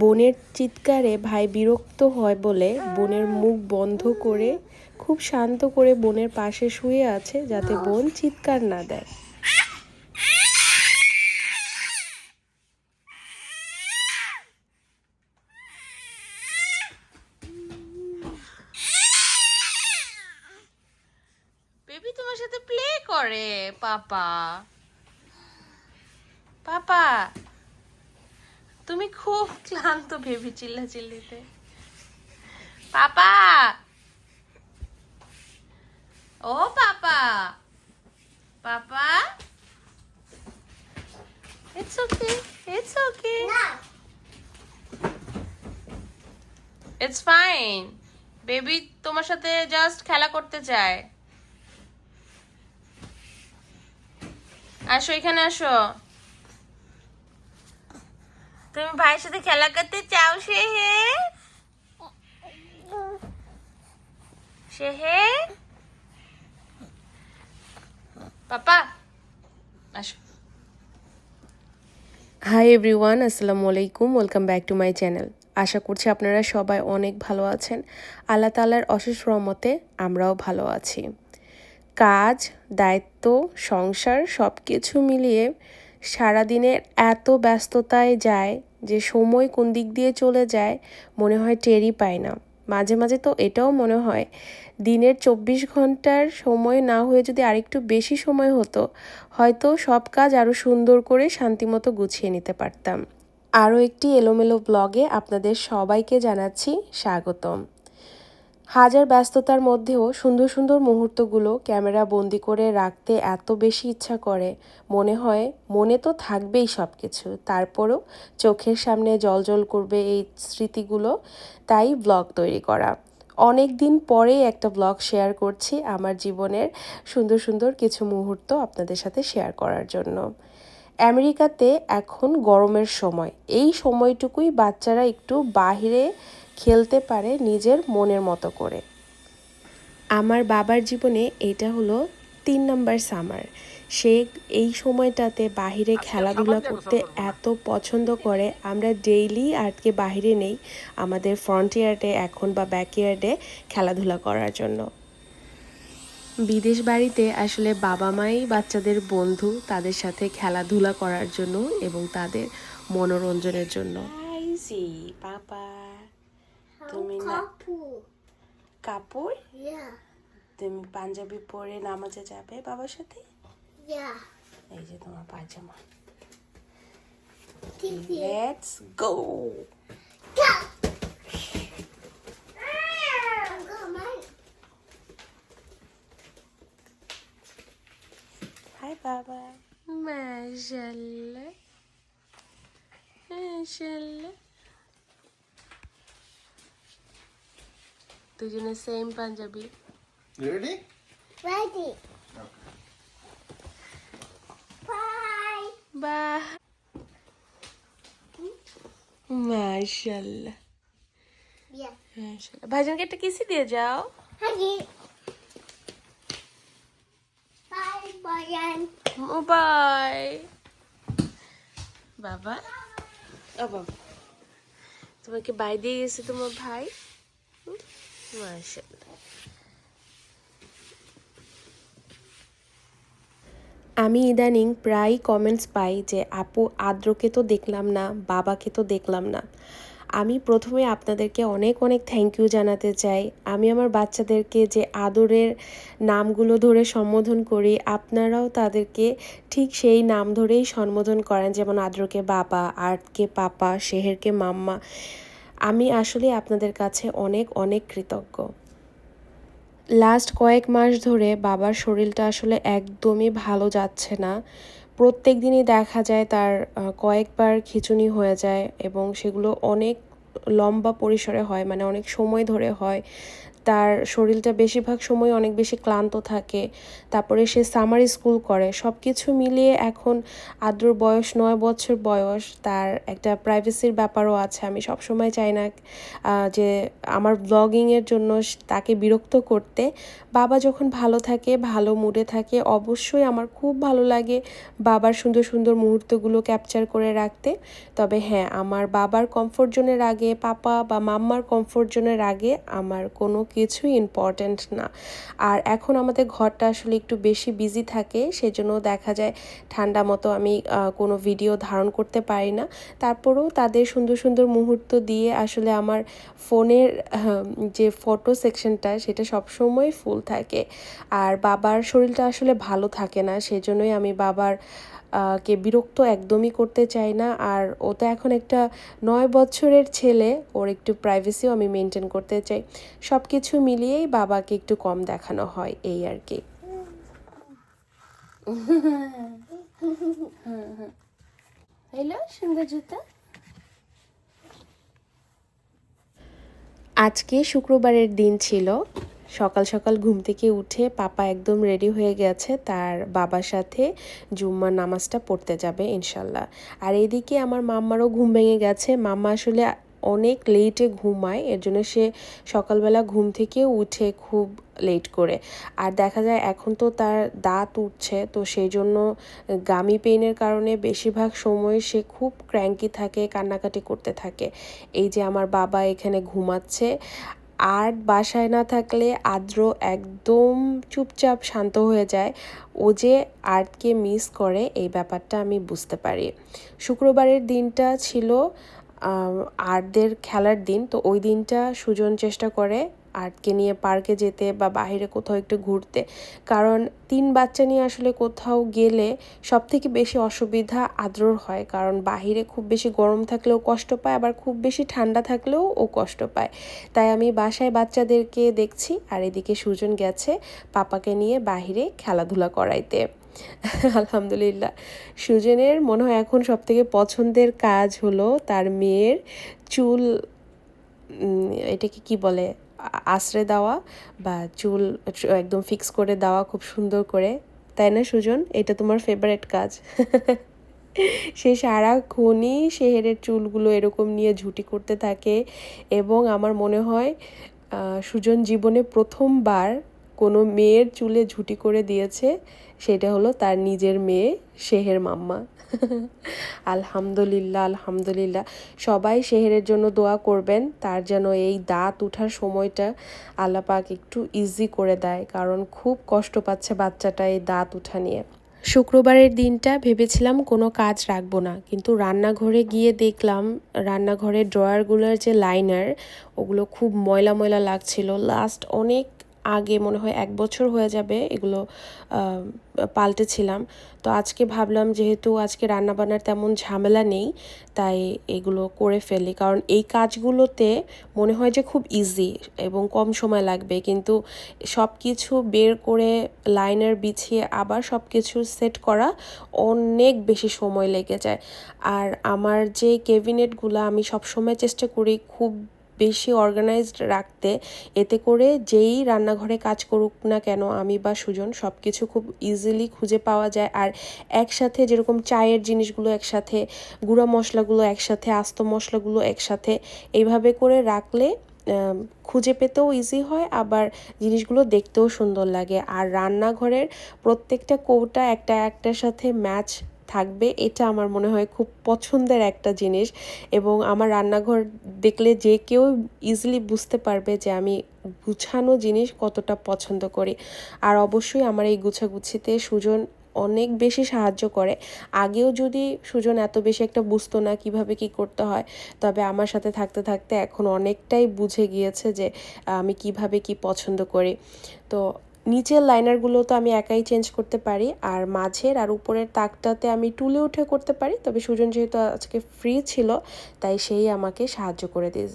বোনের চিৎকারে ভাই বিরক্ত হয় বলে বোনের মুখ বন্ধ করে খুব শান্ত করে বোনের পাশে শুয়ে আছে যাতে বোন চিৎকার না দেয়। বেবি তোমার সাথে প্লে করে, পাপা। পাপা তুমি খুব ক্লান্ত বেবি চিল্লা চিল্লিতে papa! Oh papa! Papa! It's okay it's okay it's fine baby তোমার সাথে জাস্ট খেলা করতে চায়। আসো এখানে আসো। তুমি ভাইয়ের সাথে খেলা করতে চাও সে হে সে হে পাপা, আসো। হাই এভরিওয়ান আসসালামু আলাইকুম welcome back to my channel আশা করছি আপনারা সবাই অনেক ভালো আছেন। আল্লাহ তালার অশেষ রহমতে আমরাও ভালো আছি। কাজ, দায়িত্ব, সংসার সব কিছু মিলিয়ে সারাদিনের এত ব্যস্ততায় যায় যে সময় কোন দিক দিয়ে চলে যায় মনে হয় টেরই পায় না। মাঝে মাঝে তো এটাও মনে হয়, দিনের চব্বিশ ঘণ্টার সময় না হয়ে যদি আরেকটু বেশি সময় হতো, হয়তো সব কাজ আরও সুন্দর করে শান্তিমতো গুছিয়ে নিতে পারতাম। আরও একটি এলোমেলো ব্লগে আপনাদের সবাইকে জানাচ্ছি স্বাগতম। হাজার ব্যস্ততার মধ্যেও সুন্দর সুন্দর মুহূর্তগুলো ক্যামেরা বন্দি করে রাখতে এত বেশি ইচ্ছা করে। মনে হয়, মনে তো থাকবেই সব কিছু তারপরও চোখের সামনে জল জল করবে এই স্মৃতিগুলো। তাই ব্লগ তৈরি করা। অনেক দিন পরেই একটা ব্লগ শেয়ার করছি আমার জীবনের সুন্দর সুন্দর কিছু মুহূর্ত আপনাদের সাথে শেয়ার করার জন্য। আমেরিকাতে এখন গরমের সময়। এই সময়টুকুই বাচ্চারা একটু বাহিরে খেলতে পারে নিজের মনের মতো করে। আমার বাবার জীবনে এটা হলো তিন নাম্বার সামার। সে এই সময়টাতে বাহিরে খেলাধুলা করতে এত পছন্দ করে। আমরা ডেইলি আর্টকে বাহিরে নেই আমাদের ফ্রন্ট ইয়ার্ডে এখন বা ব্যাক ইয়ার্ডে খেলাধুলা করার জন্য। বিদেশ বাড়িতে আসলে বাবা মাই বাচ্চাদের বন্ধু তাদের সাথে খেলাধুলা করার জন্য এবং তাদের মনোরঞ্জনের জন্য। পাপা। তুমি না কাপড়? তুমি পাঞ্জাবি পরে নামাজে যাবে বাবার সাথে? এই যে তোমার you. Let's go হাই বাবা মাশাল্লাহ মাশাল্লাহ দুজনে same Panjabi You ready? Ready. Bye. বাহ মাশাল্লাহ Yeah. মাশাল্লাহ ভাইজানকে একটা কিসি দিয়ে যাও Honey. ও বাই বাবা? ও বাবা তোমাকে বাই দিয়ে গেছে তোমার ভাই? আমি ইদানিং প্রায় কমেন্টস পাই যে আপু আদ্রকে তো দেখলাম না বাবাকে তো দেখলাম না। আমি প্রথমে আপনাদেরকে অনেক অনেক থ্যাংক ইউ জানাতে চাই। আমি আমার বাচ্চাদেরকে যে আদরের নামগুলো ধরে সম্বোধন করি, আপনারাও তাদেরকে ঠিক সেই নাম ধরেই সম্বোধন করেন, যেমন আদ্রকে বাবা আর্টকে পাপা, শেহেরকে মাম্মা। আমি আসলে আপনাদের কাছে অনেক অনেক কৃতজ্ঞ। লাস্ট কয়েক মাস ধরে বাবার শরীরটা আসলে একদমই ভালো যাচ্ছে না। প্রত্যেক দিনই দেখা যায় তার কয়েকবার খিচুনি হয়ে যায় এবং সেগুলো অনেক লম্বা পরিসরে হয় মানে অনেক সময় ধরে হয়। তার শরীরটা বেশিরভাগ সময় অনেক বেশি ক্লান্ত থাকে, তারপরে সে সামার স্কুল করে। সব কিছু মিলিয়ে এখন আদ্রর বয়স নয় বছর বয়স, তার একটা প্রাইভেসির ব্যাপারও আছে। আমি সবসময় চাই না যে আমার ব্লগিংয়ের জন্য তাকে বিরক্ত করতে। বাবা যখন ভালো থাকে, ভালো মুডে থাকে, অবশ্যই আমার খুব ভালো লাগে বাবার সুন্দর সুন্দর মুহূর্তগুলো ক্যাপচার করে রাখতে। তবে হ্যাঁ আমার বাবার কমফোর্ট জোনের আগে, পাপা বা মাম্মার কমফোর্ট জোনের আগে আমার কোনো কিছুই ইম্পর্ট্যান্ট না। আর এখন আমাদের ঘরটা আসলে একটু বেশি বিজি থাকে, সেজন্য দেখা যায় ঠান্ডা মতো আমি কোনো ভিডিও ধারণ করতে পারি না। তারপরেও তাদের সুন্দর সুন্দর মুহূর্ত দিয়ে আসলে আমার ফোনের যে ফটো সেকশনটা সেটা সবসময় ফুল থাকে। আর বাবার শরীরটা আসলে ভালো থাকে না, সেজন্যই আমি বাবার কে বিরক্ত একদমই করতে চাই না। আর ও তো এখন একটা নয় বছরের ছেলে, ওর একটু প্রাইভেসিও আমি মেনটেন করতে চাই। সব কিছু মিলিয়েই বাবাকে একটু কম দেখানো হয় এই আর কি। হ্যালো সুন্দর জুতা। আজকে শুক্রবারের দিন ছিল। সকাল সকাল ঘুম থেকে উঠে পাপা একদম রেডি হয়ে গেছে তার বাবার সাথে জুম্মা নামাজটা পড়তে যাবে ইনশাল্লাহ। আর এদিকে আমার মাম্মারও ঘুম ভেঙে গেছে। মাম্মা আসলে অনেক লেটে ঘুমায়, এর জন্য সে সকালবেলা ঘুম থেকে উঠে খুব লেট করে। আর দেখা যায় এখন তো তার দাঁত উঠছে, তো সেই জন্য গামি পেইনের কারণে বেশিরভাগ সময় সে খুব ক্র্যাঙ্কি থাকে, কান্নাকাটি করতে থাকে। এই যে আমার বাবা এখানে ঘুমাচ্ছে, আর বাসায় না থাকলে আদ্র একদম চুপচাপ শান্ত হয়ে যায়। ও যে আর্টকে মিস করে, এই ব্যাপারটা আমি বুঝতে পারি। শুক্রবারের দিনটা ছিল আর্টদের খেলার দিন, তো ওই দিনটা সুজন চেষ্টা করে আর্টকে নিয়ে পার্কে যেতে বা বাইরে কোথাও একটু ঘুরতে। কারণ তিন বাচ্চা নিয়ে আসলে কোথাও গেলে সব থেকে বেশি অসুবিধা আদ্রর হয়। কারণ বাহিরে খুব বেশি গরম থাকলেও কষ্ট পায়, আবার খুব বেশি ঠান্ডা থাকলেও ও কষ্ট পায়। তাই আমি বাসায় বাচ্চাদেরকে দেখছি, আর এদিকে সুজন গেছে পাপাকে নিয়ে বাহিরে খেলাধুলা করাইতে। আলহামদুলিল্লাহ। সুজনের মনে হয় এখন সব থেকে পছন্দের কাজ হলো তার মেয়ের চুল এটাকে কি বলে আশ্রে দেওয়া বা চুল একদম ফিক্স করে দেওয়া খুব সুন্দর করে। তাই না সুজন? এটা তোমার ফেভারেট কাজ। সে সারাক্ষণই শেহেরের চুলগুলো এরকম নিয়ে ঝুটি করতে থাকে এবং আমার মনে হয় সুজন জীবনে প্রথমবার কোনো মেয়ের চুলে ঝুটি করে দিয়েছে, সেটা হলো তার নিজের মেয়ে শেহের মাম্মা। আলহামদুলিল্লাহ আলহামদুলিল্লাহ। সবাই শেহেরের জন্য দোয়া করবেন, তার যেন এই দাঁত ওঠার সময়টা আল্লাহ পাক একটু ইজি করে দেয়, কারণ খুব কষ্ট পাচ্ছে বাচ্চাটা এই দাঁত উঠা নিয়ে। শুক্রবারের দিনটা ভেবেছিলাম কোনো কাজ রাখব না, কিন্তু রান্নাঘরে গিয়ে দেখলাম রান্নাঘরের ড্রয়ারগুলোর যে লাইনার ওগুলো খুব ময়লা ময়লা লাগছিল। লাস্ট অনেক আগে মনে হয় এক বছর হয়ে যাবে এগুলো পাল্টেছিলাম। তো আজকে ভাবলাম যেহেতু আজকে রান্নাবান্নার তেমন ঝামেলা নেই, তাই এগুলো করে ফেলি। কারণ এই কাজগুলোতে মনে হয় যে খুব ইজি এবং কম সময় লাগবে। কিন্তু সব কিছু বের করে লাইনার বিছিয়ে আবার সব কিছু সেট করা অনেক বেশি সময় লেগে যায়। আর আমার যে কেবিনেটগুলো আমি সবসময় চেষ্টা করি খুব বেশি অর্গানাইজড রাখতে, এতে করে যেই রান্নাঘরে কাজ করুক না কেন, আমি বা সুজন সব কিছু খুব ইজিলি খুঁজে পাওয়া যায়। আর একসাথে যেরকম চায়ের জিনিসগুলো একসাথে, গুঁড়া মশলাগুলো একসাথে, আস্ত মশলাগুলো একসাথে এইভাবে করে রাখলে খুঁজে পেতেও ইজি হয়, আবার জিনিসগুলো দেখতেও সুন্দর লাগে। আর রান্নাঘরের প্রত্যেকটা কৌটা একটা একটার সাথে ম্যাচ থাকবে। এটা আমার মনে হয় খুব পছন্দের একটা জিনিস এবং আমার রান্নাঘর দেখলে যে কেউ ইজিলি বুঝতে পারবে যে আমি গুছানো জিনিস কতটা পছন্দ করি। আর অবশ্যই আমার এই গুছাগুছিতে সুজন অনেক বেশি সাহায্য করে। আগেও যদি সুজন এত বেশি একটা বুঝতো না কীভাবে কি করতে হয়, তবে আমার সাথে থাকতে থাকতে এখন অনেকটাই বুঝে গিয়েছে যে আমি কীভাবে কি পছন্দ করি। তো নিচের লাইনারগুলো তো আমি একাই চেঞ্জ করতে পারি, আর মাঝের আর উপরের তাকটাতে আমি টুলে উঠে করতে পারি, তবে সুজন যেহেতু আজকে ফ্রি ছিল, তাই সেই আমাকে সাহায্য করে দিয়ে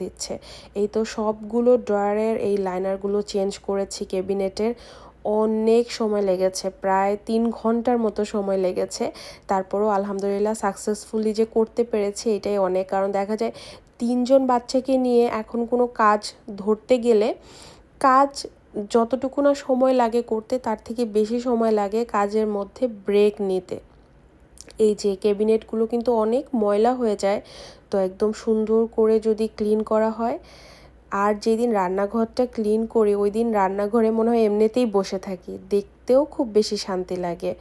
দিচ্ছে। এই তো সবগুলো ড্রয়ারের এই লাইনারগুলো চেঞ্জ করেছি ক্যাবিনেটের অনেক সময় লেগেছে, প্রায় তিন ঘণ্টার মতো সময় লেগেছে। তারপরও আলহামদুলিল্লাহ সাকসেসফুলি যে করতে পেরেছি, এটাই অনেক। কারণ দেখা যায়, তিনজন বাচ্চাকে নিয়ে এখন কোনো কাজ ধরতে গেলে, কাজ যতটুকু না সময় লাগে করতে, তার থেকে বেশি সময় লাগে কাজের মধ্যে ব্রেক নিতে। এই যে ক্যাবিনেটগুলো কিন্তু অনেক ময়লা হয়ে যায়, তো একদম সুন্দর করে যদি ক্লিন করা হয়, আর যেদিন রান্নাঘরটা ক্লিন করি, ওই দিন রান্নাঘরে মনে হয় এমনিতেই বসে থাকি। দেখতেও খুব বেশি শান্তি লাগে।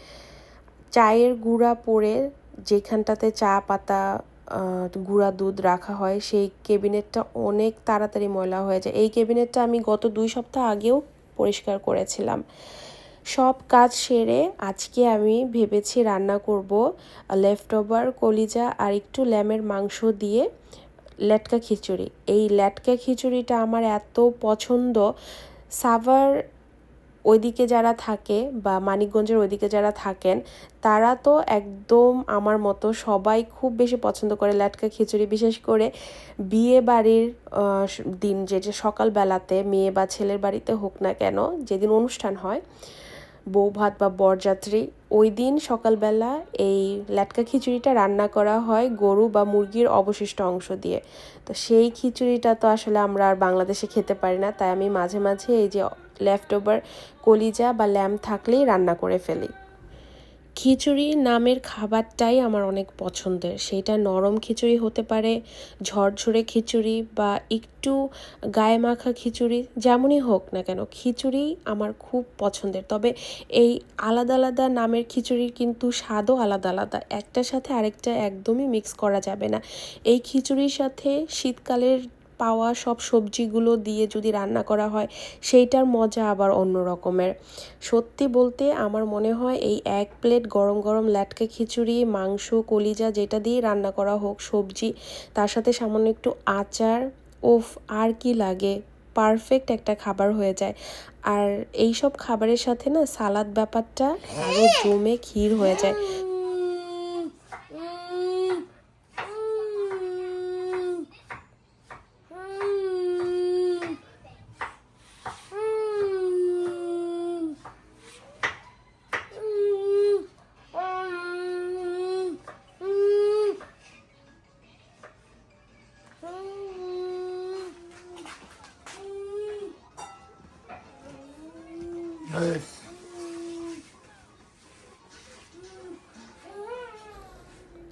চায়ের গুঁড়া পরে যেখানটাতে চা পাতা গুঁড়া দুধ রাখা হয়, সেই কেবিনেটটা অনেক তাড়াতাড়ি ময়লা হয়ে যায়। এই কেবিনেটটা আমি গত দুই সপ্তাহ আগেও পরিষ্কার করেছিলাম। সব কাজ সেরে আজকে আমি ভেবেছি রান্না করব লেফট ওভার কলিজা আর একটু ল্যামের মাংস দিয়ে লেটকা খিচুড়ি। এই লেটকা খিচুড়িটা আমার এত পছন্দ। সাভার ওইদিকে যারা থাকে বা মানিকগঞ্জের ওইদিকে যারা থাকেন, তারা তো একদম আমার মতো সবাই খুব বেশি পছন্দ করে ল্যাটকা খিচুড়ি। বিশেষ করে বিয়ে বাড়ির দিন যে যে সকালবেলাতে মেয়ে বা ছেলের বাড়িতে হোক না কেন, যেদিন অনুষ্ঠান হয় বউ ভাত বা বরযাত্রী ওই দিন সকালবেলা এই ল্যাটকা খিচুড়িটা রান্না করা হয় গরু বা মুরগির অবশিষ্ট অংশ দিয়ে। তো সেই খিচুড়িটা তো আসলে আমরা আর বাংলাদেশে খেতে পারি না, তাই আমি মাঝে মাঝে এই যে লেফট ওভার কলিজা বা ল্যাম থাকলেই রান্না করে ফেলি। খিচুড়ি নামের খাবারটাই আমার অনেক পছন্দের। সেটা নরম খিচুড়ি হতে পারে, ঝরঝরে খিচুড়ি বা একটু গায়ে মাখা খিচুড়ি, যেমনই হোক না কেন, খিচুড়ি আমার খুব পছন্দের। তবে এই আলাদা আলাদা নামের খিচুড়ির কিন্তু স্বাদও আলাদা আলাদা। একটার সাথে আরেকটা একদমই মিক্স করা যাবে না। এই খিচুড়ির সাথে শীতকালের পাওয়া সব সবজিগুলো দিয়ে যদি রান্না করা হয়, সেইটার মজা আবার অন্য রকমের। সত্যি বলতে আমার মনে হয় এই এক প্লেট গরম গরম ল্যাটকে খিচুড়ি, মাংস, কলিজা যেটা দিয়ে রান্না করা হোক, সবজি, তার সাথে সামান্য একটু আচার, ওফ, আর কি লাগে, পারফেক্ট একটা খাবার হয়ে যায়। আর এই সব খাবারের সাথে না সালাদ ব্যাপারটা আরও জমে ক্ষীর হয়ে যায়।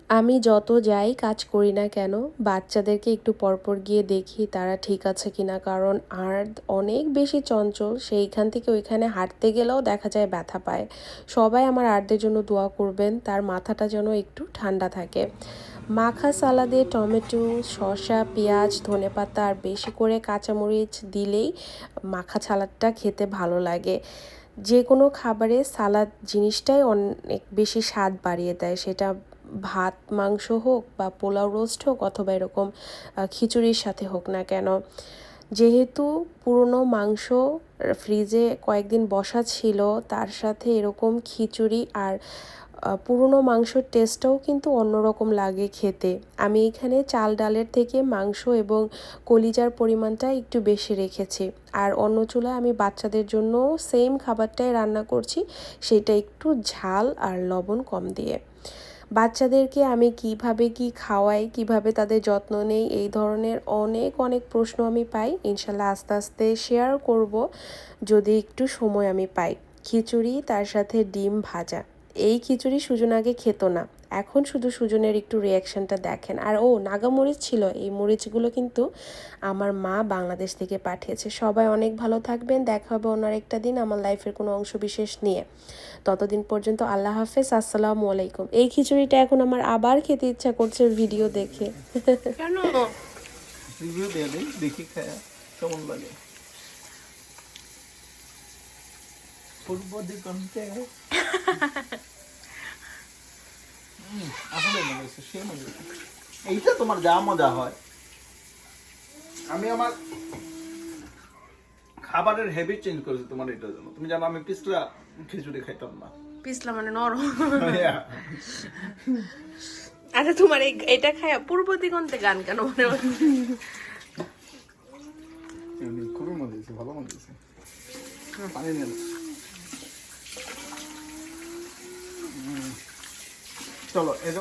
আমি যত যাই কাজ করি না কেন, বাচ্চাদেরকে একটু পরপর গিয়ে দেখি তারা ঠিক আছে কিনা, কারণ আর অনেক বেশি চঞ্চল, সেইখান থেকে ওইখানে হাঁটতে গেলেও দেখা যায় ব্যথা পায়। সবাই আমার আর্দের জন্য দোয়া করবেন, তার মাথাটা যেন একটু ঠান্ডা থাকে। মাখা সালাদে টমেটো, শসা, পেঁয়াজ, ধনেপাতা আর বেশি করে কাঁচামরিচ দিলেই মাখা সালাদটা খেতে ভালো লাগে। যে কোনো খাবারে সালাদ জিনিসটাই অনেক বেশি স্বাদ বাড়িয়ে দেয়, সেটা ভাত, মাংস হোক বা পোলাও রোস্ট হোক অথবা এরকম খিচুড়ির সাথে হোক না কেন, যেহেতু পুরনো মাংস ফ্রিজে কয়েকদিন বসা ছিল, তার সাথে এরকম খিচুড়ি আর পুরনো মাংসর টেস্টটাও কিন্তু অন্যরকম লাগে খেতে। আমি এখানে চাল ডালের থেকে মাংস এবং কলিজার পরিমাণটা একটু বেশি রেখেছি। আর অন্য চুলায় আমি বাচ্চাদের জন্য সেম খাবারটাই রান্না করছি, সেটা একটু ঝাল আর লবণ কম দিয়ে। বাচ্চাদেরকে আমি কীভাবে কি খাওয়াই, কীভাবে তাদের যত্ন নেই, এই ধরনের অনেক অনেক প্রশ্ন আমি পাই। ইনশাল্লাহ আস্তে আস্তে শেয়ার করব, যদি একটু সময় আমি পাই। খিচুড়ি, তার সাথে ডিম ভাজা। এই খিচুড়ি সুজন আগে খেত না। এখন শুধু সুজনের একটু রিয়াকশনটা দেখেন। আর ও নাগা মরিচ ছিল এই মরিচগুলো কিন্তু আমার মা বাংলাদেশ থেকে পাঠিয়েছে। সবাই অনেক ভালো থাকবেন দেখা হবে ওনার একটা দিন আমার লাইফের কোনো অংশ বিশেষ নিয়ে। ততদিন পর্যন্ত আল্লাহ হাফেজ আসসালামু আলাইকুম। এই খিচুড়িটা এখন আমার আবার খেতে ইচ্ছা করছে ভিডিও দেখে। কেন? রিভিউ দিয়ে দিই দেখি কেমন লাগে। পূর্ব হুম, আসলে সে এইটা তোমার যা মজা হয়। আমি আমার খাবারের হ্যাবিট চেঞ্জ করেছি তোমার এটার জন্য। তুমি জানো আমি পিছলা খিচুড়ি খাইতাম না। পিছলা মানে নরম। Yeah. আচ্ছা তোমার এই এটা খায়া পূর্ব দিগন্তে গান কেন মনে হচ্ছে খুবই মজা হয়েছে ভালো মজা হয়েছে। পানি নিয়ে। চলো এটা